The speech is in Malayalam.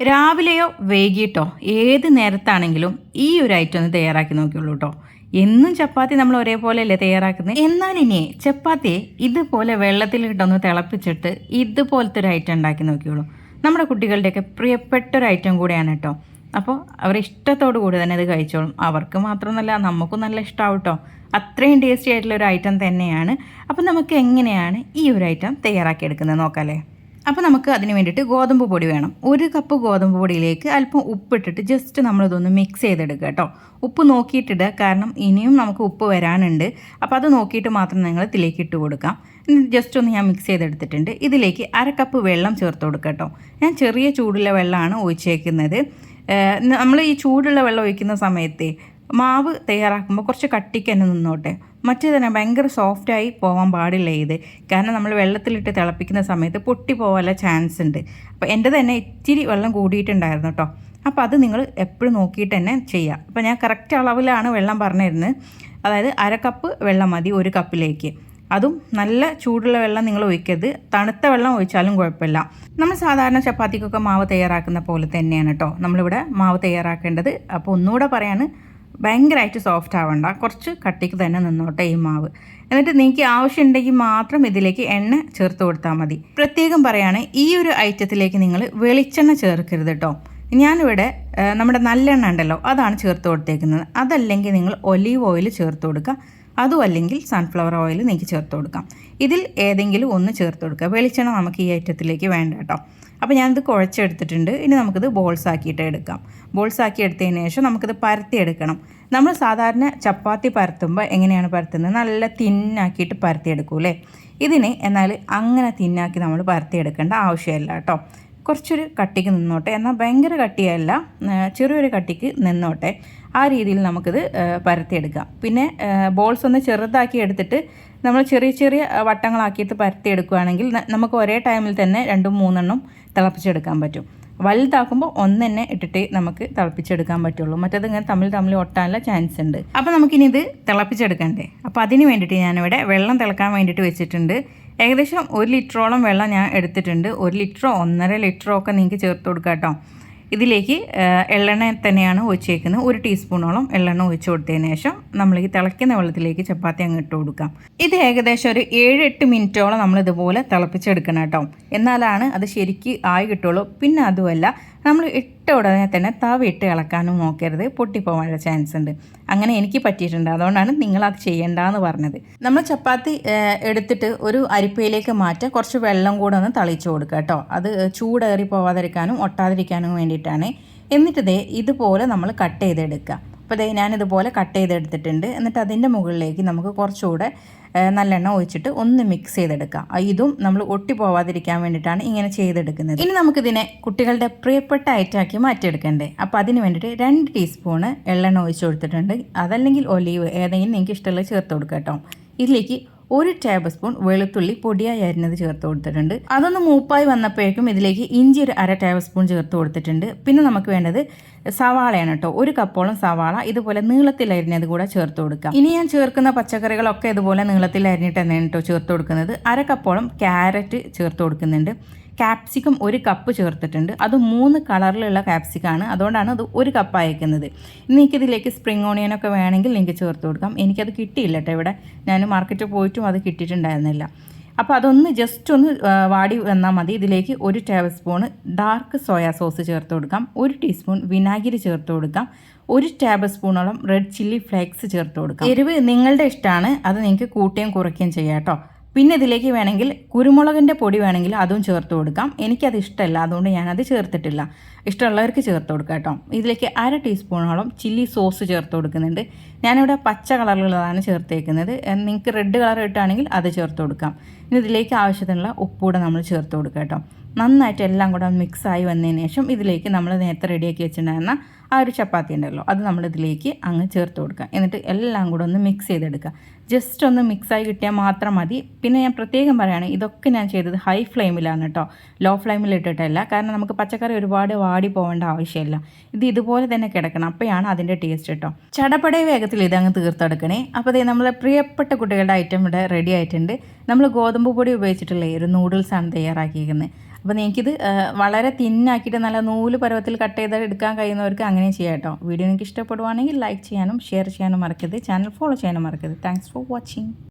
രാവിലെയോ വൈകിട്ടോ ഏത് നേരത്താണെങ്കിലും ഈ ഒരു ഐറ്റം ഒന്ന് തയ്യാറാക്കി നോക്കിയുള്ളൂ കേട്ടോ എന്നും ചപ്പാത്തി നമ്മൾ ഒരേപോലെ അല്ലേ തയ്യാറാക്കുന്നത് എന്നാൽ ഇനി ചപ്പാത്തി ഇതുപോലെ വെള്ളത്തിൽ വെള്ളത്തിലിട്ടൊന്ന് തിളപ്പിച്ചിട്ട് ഇതുപോലത്തെ ഒരു ഐറ്റം ഉണ്ടാക്കി നോക്കിയുള്ളൂ. നമ്മുടെ കുട്ടികളുടെയൊക്കെ പ്രിയപ്പെട്ട ഒരു ഐറ്റം കൂടെയാണ് കേട്ടോ അപ്പോൾ അവർ ഇഷ്ടത്തോടു കൂടി തന്നെ ഇത് കഴിച്ചോളും. അവർക്ക് മാത്രമൊന്നുമല്ല നമുക്കും നല്ല ഇഷ്ടമാവും കേട്ടോ അത്രയും ടേസ്റ്റി ആയിട്ടുള്ള ഒരു ഐറ്റം തന്നെയാണ്. അപ്പോൾ നമുക്ക് എങ്ങനെയാണ് ഈ ഒരു ഐറ്റം തയ്യാറാക്കിയെടുക്കുന്നത് നോക്കാമല്ലേ അപ്പോൾ നമുക്ക് അതിന് വേണ്ടിയിട്ട് ഗോതമ്പ് പൊടി വേണം. ഒരു കപ്പ് ഗോതമ്പ് പൊടിയിലേക്ക് അല്പം ഉപ്പിട്ടിട്ട് ജസ്റ്റ് നമ്മളിതൊന്ന് മിക്സ് ചെയ്തെടുക്കുക കേട്ടോ. ഉപ്പ് നോക്കിയിട്ടിടുക കാരണം ഇനിയും നമുക്ക് ഉപ്പ് വരാനുണ്ട്. അപ്പോൾ അത് നോക്കിയിട്ട് മാത്രം നിങ്ങൾ ഇതിലേക്ക് ഇട്ട് കൊടുക്കാം. ജസ്റ്റ് ഒന്ന് ഞാൻ മിക്സ് ചെയ്തെടുത്തിട്ടുണ്ട്. ഇതിലേക്ക് അര കപ്പ് വെള്ളം ചേർത്ത് കൊടുക്കുക കേട്ടോ. ഞാൻ ചെറിയ ചൂടുള്ള വെള്ളമാണ് ഒഴിച്ചേക്കുന്നത്. നമ്മൾ ഈ ചൂടുള്ള വെള്ളം ഒഴിക്കുന്ന സമയത്ത് മാവ് തയ്യാറാക്കുമ്പോൾ കുറച്ച് കട്ടിക്ക് തന്നെ നിന്നോട്ടെ. മറ്റേ തന്നെ ഭയങ്കര സോഫ്റ്റായി പോകാൻ പാടില്ല ഇത്. കാരണം നമ്മൾ വെള്ളത്തിലിട്ട് തിളപ്പിക്കുന്ന സമയത്ത് പൊട്ടി പോകാനുള്ള ചാൻസ് ഉണ്ട്. അപ്പോൾ എന്റെ തന്നെ ഇച്ചിരി വെള്ളം കൂടിയിട്ടുണ്ടായിരുന്നു കേട്ടോ അപ്പോൾ അത് നിങ്ങൾ എപ്പോഴും നോക്കിയിട്ട് തന്നെ ചെയ്യുക അപ്പോൾ ഞാൻ കറക്റ്റ് അളവിലാണ് വെള്ളം പറഞ്ഞിരുന്നത്. അതായത് അര കപ്പ് വെള്ളം മതി ഒരു കപ്പിലേക്ക് അതും നല്ല ചൂടുള്ള വെള്ളം നിങ്ങൾ ഒഴിക്കരുത്. തണുത്ത വെള്ളം ഒഴിച്ചാലും കുഴപ്പമില്ല. നമ്മൾ സാധാരണ ചപ്പാത്തിക്കൊക്കെ മാവ് തയ്യാറാക്കുന്ന പോലെ തന്നെയാണ് കേട്ടോ നമ്മളിവിടെ മാവ് തയ്യാറാക്കേണ്ടത്. അപ്പോൾ ഒന്നുകൂടെ പറയാണ് ഭയങ്കരമായിട്ട് സോഫ്റ്റ് ആവണ്ട. കുറച്ച് കട്ടിക്ക് തന്നെ നിന്നോട്ടെ ഈ മാവ്. എന്നിട്ട് നിങ്ങൾക്ക് ആവശ്യമുണ്ടെങ്കിൽ മാത്രം ഇതിലേക്ക് എണ്ണ ചേർത്ത് കൊടുത്താൽ മതി. പ്രത്യേകം പറയാണ് ഈ ഒരു ഐറ്റത്തിലേക്ക് നിങ്ങൾ വെളിച്ചെണ്ണ ചേർക്കരുത് കേട്ടോ ഞാനിവിടെ നമ്മുടെ നല്ലെണ്ണ ഉണ്ടല്ലോ അതാണ് ചേർത്ത് കൊടുത്തേക്കുന്നത്. അതല്ലെങ്കിൽ നിങ്ങൾ ഒലീവ് ഓയിൽ ചേർത്ത് കൊടുക്കുക. അതും അല്ലെങ്കിൽ സൺഫ്ലവർ ഓയിൽ നിങ്ങൾക്ക് ചേർത്ത് കൊടുക്കാം. ഇതിൽ ഏതെങ്കിലും ഒന്ന് ചേർത്ത് കൊടുക്കുക. വെളിച്ചെണ്ണ നമുക്ക് ഈ ഐറ്റത്തിലേക്ക് വേണ്ട കേട്ടോ അപ്പോൾ ഞാനിത് കുഴച്ചെടുത്തിട്ടുണ്ട്. ഇനി നമുക്കിത് ബോൾസ് ആക്കിയിട്ട് എടുക്കാം. ബോൾസ് ആക്കി എടുത്തതിന് ശേഷം നമുക്കിത് പരത്തിയെടുക്കണം നമ്മൾ സാധാരണ ചപ്പാത്തി പരത്തുമ്പോൾ എങ്ങനെയാണ് പരത്തുന്നത്? നല്ല തിന്നാക്കിയിട്ട് പരത്തിയെടുക്കൂലേ ഇതിന് എന്നാൽ അങ്ങനെ തിന്നാക്കി നമ്മൾ പരത്തിയെടുക്കേണ്ട ആവശ്യമില്ല കേട്ടോ. കുറച്ചൊരു കട്ടിക്ക് നിന്നോട്ടെ. എന്നാൽ ഭയങ്കര കട്ടിയല്ല. ചെറിയൊരു കട്ടിക്ക് നിന്നോട്ടെ. ആ രീതിയിൽ നമുക്കിത് പരത്തിയെടുക്കാം. പിന്നെ ബോൾസ് ഒന്ന് ചെറുതാക്കി എടുത്തിട്ട് നമ്മൾ ചെറിയ ചെറിയ വട്ടങ്ങളാക്കിയിട്ട് പരത്തിയെടുക്കുകയാണെങ്കിൽ നമുക്ക് ഒരേ ടൈമിൽ തന്നെ രണ്ടും മൂന്നെണ്ണം തിളപ്പിച്ചെടുക്കാൻ പറ്റും. വലുതാക്കുമ്പോൾ ഒന്ന് തന്നെ ഇട്ടിട്ട് നമുക്ക് തിളപ്പിച്ചെടുക്കാൻ പറ്റുള്ളൂ. മറ്റേത് ഇങ്ങനെ തമ്മിൽ തമ്മിൽ ഒട്ടാനുള്ള ചാൻസ് ഉണ്ട്. അപ്പോൾ നമുക്കിനി ഇത് തിളപ്പിച്ചെടുക്കണ്ടേ? അപ്പോൾ അതിന് വേണ്ടിയിട്ട് ഞാനിവിടെ വെള്ളം തിളക്കാൻ വേണ്ടിയിട്ട് വെച്ചിട്ടുണ്ട്. ഏകദേശം ഒരു ലിറ്ററോളം വെള്ളം ഞാൻ എടുത്തിട്ടുണ്ട്. ഒരു ലിറ്ററോ ഒന്നര ലിറ്ററോ ഒക്കെ നിങ്ങൾക്ക് ചേർത്ത് കൊടുക്കാം കേട്ടോ. ഇതിലേക്ക് എള്ളെണ്ണ തന്നെയാണ് ഒഴിച്ചേക്കുന്നത്. ഒരു ടീസ്പൂണോളം എള്ളെണ്ണ ഒഴിച്ചു കൊടുത്തതിന് ശേഷം നമ്മൾ ഈ തിളയ്ക്കുന്ന വെള്ളത്തിലേക്ക് ചപ്പാത്തി അങ്ങ് ഇട്ട് കൊടുക്കാം. ഇത് ഏകദേശം ഒരു ഏഴ് എട്ട് മിനിറ്റോളം നമ്മൾ ഇതുപോലെ തിളപ്പിച്ചെടുക്കണം കേട്ടോ. എന്നാലാണ് അത് ശരിക്ക് ആയി കിട്ടുള്ളൂ. പിന്നെ അതുമല്ല നമ്മൾ ഇട്ട ഉടനെ തന്നെ തവ ഇട്ട് ഇളക്കാനും നോക്കരുത്. പൊട്ടിപ്പോകാനുള്ള ചാൻസ് ഉണ്ട്. അങ്ങനെ എനിക്ക് പറ്റിയിട്ടുണ്ട്. അതുകൊണ്ടാണ് നിങ്ങൾ അത് ചെയ്യേണ്ടതെന്ന് പറഞ്ഞത്. നമ്മൾ ചപ്പാത്തി എടുത്തിട്ട് ഒരു അരിപ്പയിലേക്ക് മാറ്റുക കുറച്ച് വെള്ളം കൂടെ ഒന്ന് തളിച്ചു കൊടുക്കുക കേട്ടോ. അത് ചൂടേറി പോവാതിരിക്കാനും ഒട്ടാതിരിക്കാനും വേണ്ടിയിട്ടാണ്. എന്നിട്ട് ദേ ഇതുപോലെ നമ്മൾ കട്ട് ചെയ്തെടുക്കുക. അപ്പോൾ ഇതേ ഞാനിതുപോലെ കട്ട് ചെയ്തെടുത്തിട്ടുണ്ട്. എന്നിട്ട് അതിന്റെ മുകളിലേക്ക് നമുക്ക് കുറച്ചുകൂടെ നല്ലെണ്ണ ഒഴിച്ചിട്ട് ഒന്ന് മിക്സ് ചെയ്തെടുക്കാം. ഇതും നമ്മൾ ഒട്ടി പോവാതിരിക്കാൻ വേണ്ടിയിട്ടാണ് ഇങ്ങനെ ചെയ്തെടുക്കുന്നത്. ഇനി നമുക്കിതിനെ കുട്ടികളുടെ പ്രിയപ്പെട്ട ഐറ്റമാക്കി മാറ്റിയെടുക്കണ്ടേ. അപ്പോൾ അതിന് വേണ്ടിയിട്ട് രണ്ട് ടീസ്പൂണ് എള്ളെണ്ണ ഒഴിച്ച് കൊടുത്തിട്ടുണ്ട്. അതല്ലെങ്കിൽ ഒലീവ് ഏതെങ്കിലും നിങ്ങൾക്ക് ഇഷ്ടമുള്ളത് ചേർത്ത് കൊടുക്കാം കേട്ടോ. ഇതിലേക്ക് ഒരു ടേബിൾ സ്പൂൺ വെളുത്തുള്ളി പൊടിയായി അരിഞ്ഞത് ചേർത്ത് കൊടുത്തിട്ടുണ്ട്. അതൊന്ന് മൂപ്പായി വന്നപ്പോഴേക്കും ഇതിലേക്ക് ഇഞ്ചി ഒരു അര ടേബിൾ സ്പൂൺ ചേർത്ത് കൊടുത്തിട്ടുണ്ട്. പിന്നെ നമുക്ക് വേണ്ടത് സവാളയാണ് കേട്ടോ. ഒരു കപ്പോളം സവാള ഇതുപോലെ നീളത്തിൽ അരിഞ്ഞത് കൂടെ ചേർത്ത് കൊടുക്കാം. ഇനി ഞാൻ ചേർക്കുന്ന പച്ചക്കറികളൊക്കെ ഇതുപോലെ നീളത്തിൽ അരിഞ്ഞിട്ട് തന്നെയാണ് കേട്ടോ ചേർത്ത് കൊടുക്കുന്നത്. അര കപ്പോളം ക്യാരറ്റ് ചേർത്ത് കൊടുക്കുന്നുണ്ട്. ക്യാപ്സിക്കം ഒരു കപ്പ് ചേർത്തിട്ടുണ്ട്. അത് മൂന്ന് കളറിലുള്ള ക്യാപ്സിക്കാണ് അതുകൊണ്ടാണ് അത് ഒരു കപ്പ് അയക്കുന്നത്. ഇനി ഇതിലേക്ക് സ്പ്രിംഗ് ഓണിയനൊക്കെ വേണമെങ്കിൽ നിങ്ങൾക്ക് ചേർത്ത് കൊടുക്കാം. എനിക്കത് കിട്ടിയില്ല കേട്ടോ ഇവിടെ. ഞാൻ മാർക്കറ്റിൽ പോയിട്ടും അത് കിട്ടിയിട്ടുണ്ടായിരുന്നില്ല. അപ്പോൾ അതൊന്ന് ജസ്റ്റ് ഒന്ന് വാടി വന്നാൽ മതി. ഇതിലേക്ക് ഒരു tablespoon dark soya sauce ചേർത്ത് കൊടുക്കാം. ഒരു ടീസ്പൂൺ വിനാഗിരി ചേർത്ത് കൊടുക്കാം. ഒരു ടേബിൾ സ്പൂണോളം റെഡ് ചില്ലി ഫ്ലേക്സ് ചേർത്ത് കൊടുക്കാം. എരിവ് നിങ്ങളുടെ ഇഷ്ടമാണ് അത് നിങ്ങൾക്ക് കൂട്ടുകയും കുറയ്ക്കുകയും ചെയ്യാം കേട്ടോ പിന്നെ ഇതിലേക്ക് വേണമെങ്കിൽ കുരുമുളകിന്റെ പൊടി വേണമെങ്കിൽ അതും ചേർത്ത് കൊടുക്കാം. എനിക്കത് ഇഷ്ടമല്ല അതുകൊണ്ട് ഞാനത് ചേർത്തിട്ടില്ല. ഇഷ്ടമുള്ളവർക്ക് ചേർത്ത് കൊടുക്കാം കേട്ടോ. ഇതിലേക്ക് അര ടീസ്പൂണോളം ചില്ലി സോസ് ചേർത്ത് കൊടുക്കുന്നുണ്ട്. ഞാനിവിടെ പച്ച കളറിലുള്ളതാണ് ചേർത്തേക്കുന്നത്. നിങ്ങൾക്ക് റെഡ് കളർ ഇട്ടാണെങ്കിൽ അത് ചേർത്ത് കൊടുക്കാം. ഇനി ഇതിലേക്ക് ആവശ്യത്തിനുള്ള ഉപ്പൂടെ നമ്മൾ ചേർത്ത് കൊടുക്കാം കേട്ടോ. നന്നായിട്ട് എല്ലാം കൂടെ മിക്സായി വന്നതിന് ശേഷം ഇതിലേക്ക് നമ്മൾ നേരത്തെ റെഡിയാക്കി വെച്ചിട്ടുണ്ടായിരുന്ന ആ ഒരു ചപ്പാത്തി ഉണ്ടല്ലോ അത് നമ്മൾ ഇതിലേക്ക് അങ്ങ് ചേർത്ത് കൊടുക്കുക. എന്നിട്ട് എല്ലാം കൂടെ ഒന്ന് മിക്സ് ചെയ്തെടുക്കുക. ജസ്റ്റ് ഒന്ന് മിക്സായി കിട്ടിയാൽ മാത്രം മതി. പിന്നെ ഞാൻ പ്രത്യേകം പറയുകയാണ് ഇതൊക്കെ ഞാൻ ചെയ്തത് ഹൈ ഫ്ലെയിമിലാണ് കേട്ടോ. ലോ ഫ്ലെയിമിൽ ഇട്ടിട്ടല്ല. കാരണം നമുക്ക് പച്ചക്കറി ഒരുപാട് വാടി പോകേണ്ട ആവശ്യമില്ല. ഇത് ഇതുപോലെ തന്നെ കിടക്കണം. അപ്പോഴാണ് അതിന്റെ ടേസ്റ്റ് കേട്ടോ. ചടപടേ വേഗത്തിൽ ഇതങ്ങ് തീർത്തെടുക്കണേ. അപ്പോൾ അതേ നമ്മളെ പ്രിയപ്പെട്ട കുട്ടികളുടെ ഐറ്റം ഇവിടെ റെഡി ആയിട്ടുണ്ട്. നമ്മൾ ഗോതമ്പ് പൊടി ഉപയോഗിച്ചിട്ടുള്ള ഒരു നൂഡിൽസാണ് തയ്യാറാക്കിയിരിക്കുന്നത്. അപ്പോൾ ആ, വളരെ തിന്നാക്കിയിട്ട് നല്ല നൂൽ പരുവത്തിൽ കട്ട് ചെയ്ത് എടുക്കാൻ കഴിയുന്നവർക്ക് അങ്ങനെ ചെയ്യാം കേട്ടോ. വീഡിയോ നിങ്ങൾക്ക് ഇഷ്ടപ്പെടുവാണെങ്കിൽ ലൈക്ക് ചെയ്യാനും ഷെയർ ചെയ്യാനും മറക്കരുത്. ചാനൽ ഫോളോ ചെയ്യാനും മറക്കരുത്. Thanks for watching